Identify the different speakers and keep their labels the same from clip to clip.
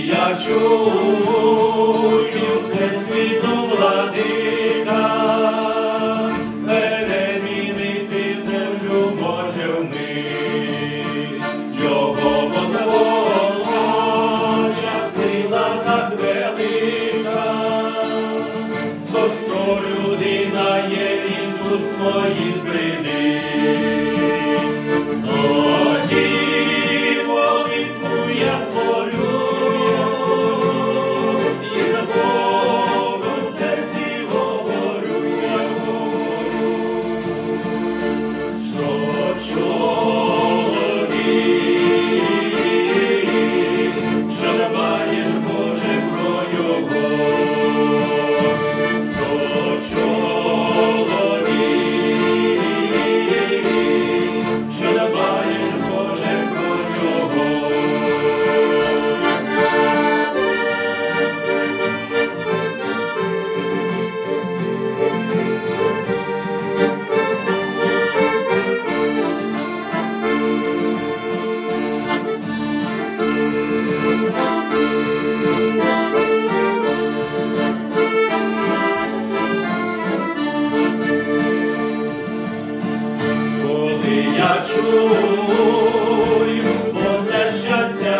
Speaker 1: я чую. Я чую, Бог для щастя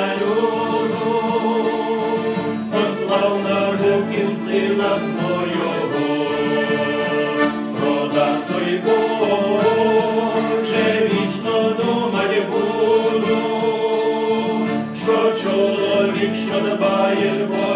Speaker 1: послав на руки сина свого, прода той Боже, вічно думать буду, що чоловік, що дбаєш, Боже,